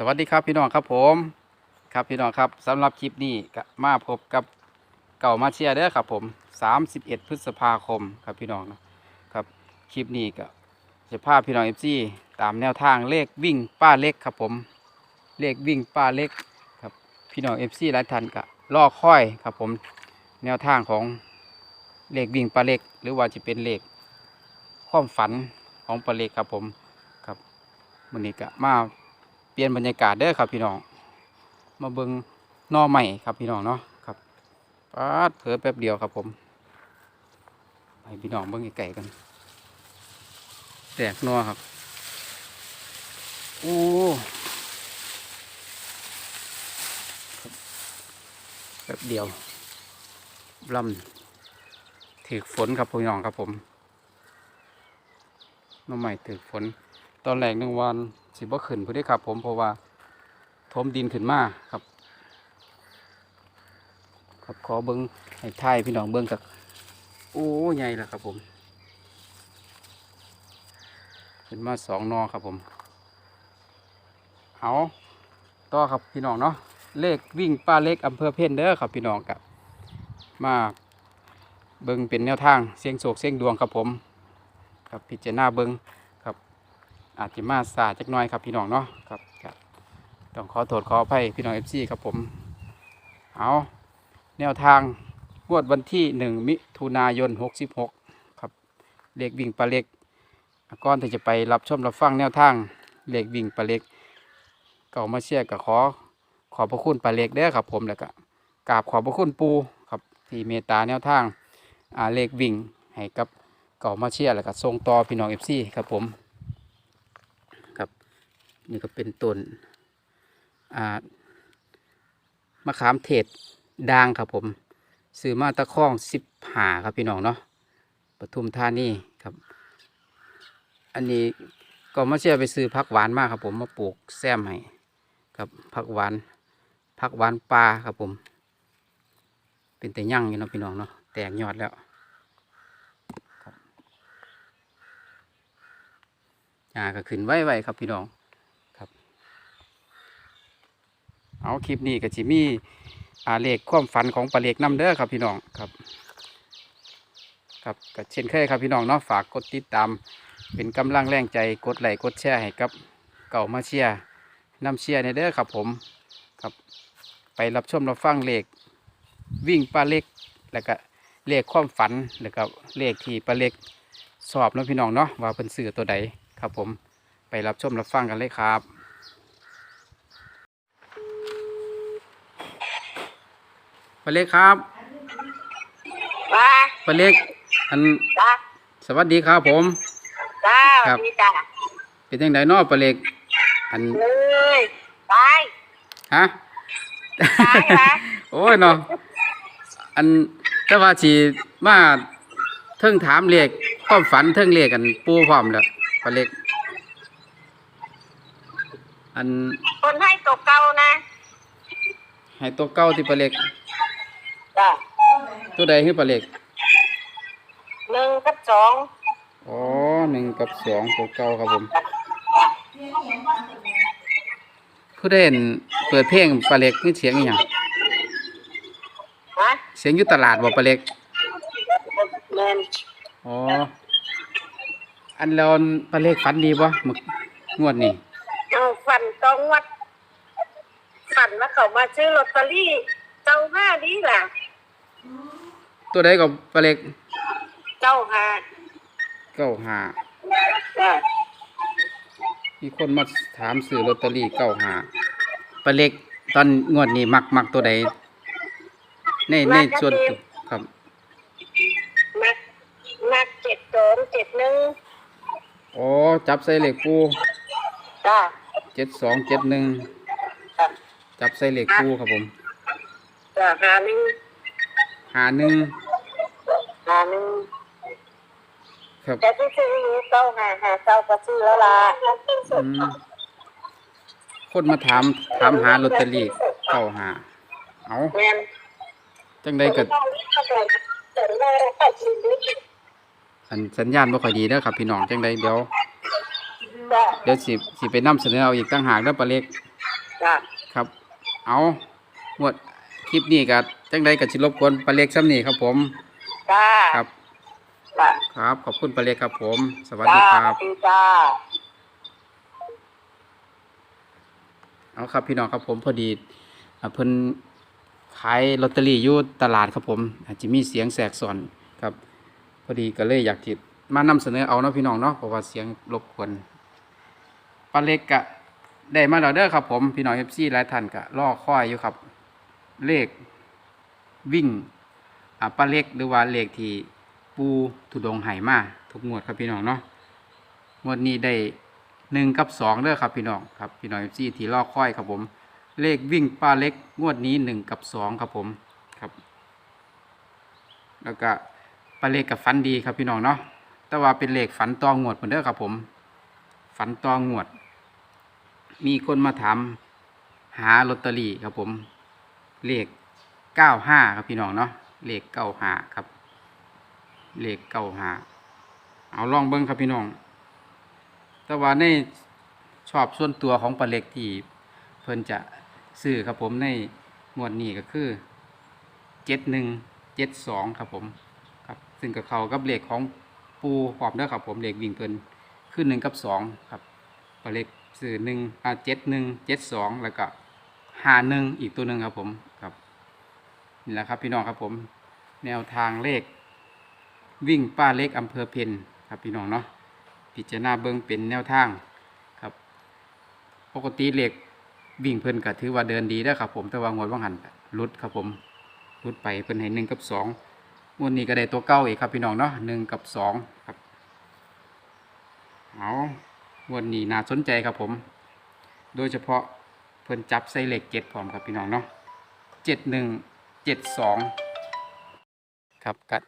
สวัสดีครับพี่น้องครับผมครับพี่น้องครับสำหรับคลิปนี้มาพบกับเก่ามาเชียร์เด้อครับผม 31 พฤษภาคมครับพี่น้องนะครับคลิปนี้ก็จะพาพี่น้องเอฟซีตามแนวทางเลขวิ่งป้าเล็กครับผมเลขวิ่งป้าเล็กครับพี่น้องเอฟซีหลายท่านก็รอค่อยครับผมแนวทางของเลขวิ่งป้าเล็ก หรือว่าจะเป็นเลขความฝันของป้าเล็กครับผมครับมันนี้ก็มา ปลี่ยนบรรยากาศเด้อครับพี่น้อง มาเบิงนอใหม่ครับพี่น้องเนาะครับปาดเผลอแป๊บเดียวครับผมให้พี่น้องเบิงไก่กัน แตกนอครับโอ้ครับแป๊บเดียวลำถือฝนครับพี่น้องครับผมน้องใหม่ถือฝน ตอนแรกหนึ่งวัน สิบ่ขึ้นพอดีครับ ผมเพราะว่าทมดินขึ้นมาครับ ครับขอเบิ้งให้ทายพี่น้องเบิ้งกับโอ้ใหญ่แล้วครับผม ขึ้นมาสองนอครับผม เอาต่อครับพี่น้องเนาะเลขวิ่งป้าเล็กอำเภอเพ่นเด้อครับพี่น้องกับมาเบิ้งเป็นแนวทางเสียงโศกเสียงดวงครับผม ครับพิจารณาเบิ้ง อาจจะมาสาจักหน้อยครับพี่น้องเนาะครับครับต้องขอโทษขออภัยพี่น้องเอฟซีครับผม เอาแนวทางงวดวันที่หนึ่งมิถุนายนหกสิบหกครับเลขวิ่งปลาเล็กก่อนที่จะไปรับชมรับฟังแนวทางเลขวิ่งปลาเล็กเก่ามาเชียร์กับขอขอบพระคุณปลาเล็กเด้อครับผมแล้วก็กราบขอบพระคุณปูครับที่เมตตาแนวทางอ่าเลขวิ่งให้กับเก่ามาเชียร์แล้วก็ส่งต่อพี่น้องเอฟซีครับผมครับ นี่ก็เป็นต้นมะขามเทศด่างครับผมซื้อมาตะข้องสิบหาครับพี่น้องเนาะปทุมธานีครับ อันนี้ก็มาเชื่อไปซื้อพักหวานมากครับผมมาปลูกแซมให้ครับพักหวานพักหวานปลาครับผม เป็นแต่ยั่งอยู่เนาะพี่น้องเนาะแตกยอดแล้วอ่าก็ขึ้นไว้ๆครับพี่น้องครับ เอาคลิปนี้ก็จิมีอาเลขความฝันของปลาเล็กน้ำเด้อครับพี่น้องครับครับก็เช่นเคยครับพี่น้องเนาะฝากกดติดตาม เป็นกำลังแรงใจกดไลค์กดแชร์ให้กับเก่ามาเชียร์น้ำเชียร์ในเด้อครับผมครับ ไปรับชมรับฟังเลขวิ่งปลาเล็กแล้วก็เลขความฝันแล้วก็เลขที่ปลาเล็กสอบแล้วพี่น้องเนาะว่าเป็นสื่อตัวใดครับผมไปรับชมรับฟังกันเลยครับ ปลาเล็กครับว่าปลาเล็ก อันจ้าสวัสดีครับผม จ้าครับดีจ้าเป็นยังไงเนาะปลาเล็ก อันเลยไปฮะตายละโอ้ยเนาะอันแต่ว่าสีมาเทิงถามเลขความฝันเทิงเลขกันปูพร้อมแล้วปลาเล็ก อันคนให้ตกเก่านะ ให้ตัวเก้าที่ปลาเล็ก จ้าตัวใดให้ปลาเล็กหนึ่งกับสองอ๋อหนึ่งกับสองตัวเก้าครับผมผู้เด่นเปิดเพลงปลาเล็กนี่เสียงอหย่างฮะเสียงอยู่ตลาดบ่ปลาเล็กเมนอ๋ออันแล้วปลาเล็กฝันดีบ่มึกงวดนี้เอาฝันตองวัดฝันว่าเขามาซื้อลอตเตอรี่เจ้าห้าดีล่ะ ตัวใดก็ปลาเล็กเจ้าห้าเก้าห้าจ้ามีคนมาถามซื้อลอตเตอรี่เก้าห้าปลาเล็กตอนงวดนี้มักมักตัวใดในในส่วนตัวครับนักนักเจ็ดสองเจ็ดหนึ่งอ๋อจับใส่เหล็กปูจ้าเจ็ดสองเจ็ดหนึ่งจ้าจับใส่เหล็กปูครับผม จ้าหาหนึ่งหาหนึ่งหาหนึ่งครับแต่ที่ซื้ออยู่เจ้าหาหาเจ้าก็ซื้อแล้วล่ะอืมคนมาถามถามหาลอตเตอรี่เก้าหาเอาแมนจังใดก็อันสัญญาณบ่ค่อยดีเด้อครับ พี่น้องจังใดเดี๋ยวเดี๋ยวสิสิไปนํเสนอเอาอีกต่างหากเด้อปลาเล็ก จ้ะครับ เอาหมดคลิปนี้ก็ จังใดก็สิรบกวนปลาเล็กซ้ำนี่ครับผม จ้าครับ จ้ะครับ ขอบคุณปลาเล็กครับผม สวัสจ้าดีคสรัวับสดีจ้าเอาครับพี่น้องครับผมพอดีอ่าเพิ่นขายลอตเตอรี่อยู่ตลาดครับผมอาจจะมีเสียงแสกสอนครับ พอดีก็เลยอยากจิมานำเสนอเอาเนาะพี่น้องเนาะเพราะว่าเสียงรบกวนปลาเล็กกะได้มาแล้วเด้อครับผมพี่น้องเอฟซีหลายท่านกะรอคอยอยู่ครับ เลข วิ่งปลาเล็กหรือว่าเลขที่ปูทุดงไหมาทุกงวดครับพี่น้องเนาะงวดนี้ได้หนึ่งกับสองเด้อครับพี่น้องครับพี่น้องซีที่รอค่อยครับผม เลขวิ่งป้าเล็กงวดนี้หนึ่งกับสองครับผมครับ แล้วก็ป้าเล็กกับฝันดีครับพี่น้องเนาะแต่ว่าเป็นเลขฝันตองวดเหมือนเด้อครับผม ฝันตองวด มีคนมาถามหาลอตเตอรี่ครับผม เลข เก้าห้าครับพี่น้องเนาะเลขเก้าห้าครับ เลขเก้าห้าเอาลองเบิ้งครับพี่น้อง แต่ว่าในชอบส่วนตัวของปลาเล็กที่เพิ่นจะซื้อครับผมในหมวดนี้ก็คือเจ็ดหนึ่งเจ็ดสองครับผมครับซึ่งกับเขากับเลขของปูหอมเด้อครับผมเลขวิ่งเพิ่นคือหนึ่งกับสองครับปลาเล็กซื้อหนึ่งเจ็ดหนึ่งเจ็ดสองแล้วก็ห้าหนึ่งอีกตัวหนึ่งครับผม นี่แหละครับพี่น้องครับผม แนวทางเลข วิ่งป้าเล็กอำเภอเพนครับพี่น้องเนาะพิจารณาเบิ่งเป็นแนวทางครับ ปกติเหล็กวิ่งเพิ่นก็ถือว่าเดินดีแล้ครับผมแต่ว่างวดว่างหันลุดครับผมลุดไปเพิ่นให้หนึ่งกับสองวดนี้ก็ได้ตัวเก้าอีกครับพี่น้องเนาะหนึ่งกับสองครับเอาวดนี้น่าสนใจครับผม โดยเฉพาะเพิ่นจับใส่เหล็กเจ็ดพร้อมครับพี่น้องเนาะเจ็ดหนึ่ง เจ็ดสองครับกัด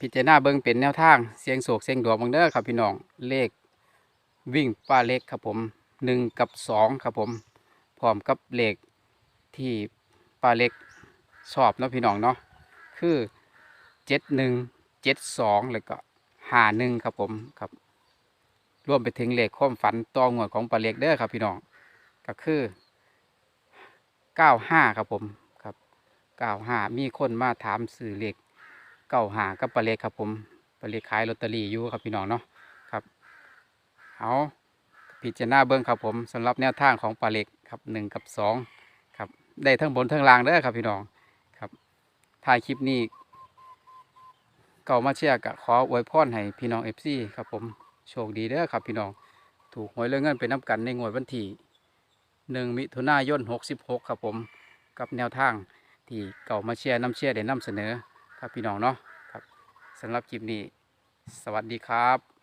พิจารณาเบิ่งเป็นแนวทางเสียงโศกเสียงดวงเบางเด้อครับพี่น้องเลขวิ่งป้าเล็กครับผมหนึ่งกับสองครับผมพร้อมกับเลขที่ป้าเล็กชอบเนาะพี่น้องเนาะคือเจ็ดหนึ่งเจ็ดสองแล้วก็ห้าหนึ่งครับผมครับรวมไปถึงเลขความฝันต่องวดของป้าเล็กเด้อครับพี่น้องก็คือเก้าห้าครับผม เก้าห้ามีคนมาถามสื่อเลขเก้าหากับปลาเล็กครับผมปลาเล็กขายลอตเตอรี่อยู่ครับพี่น้องเนาะครับเอาพิจารณาเบิ้งครับผมสำหรับแนวทางของปลาเล็กครับหนึ่งกับสองครับได้ทั้งบนทั้งล่างเด้อครับพี่น้องครับถ่ายคลิปนี้เก่ามาเชียร์กะขออวยพรให้พี่น้องเอฟซีครับผมโชคดีเด้อครับพี่น้องถูกหวยเรื่องเงินเป็นน้ำกันในงวดวันที่หนึ่งมิถุนายนหกสิบหกครับผมกับแนวทาง ที่เก่ามาเชียร์น้ำเชียร์ได้นำเสนอครับพี่น้องเนาะครับสำหรับคลิปนี้ สวัสดีครับ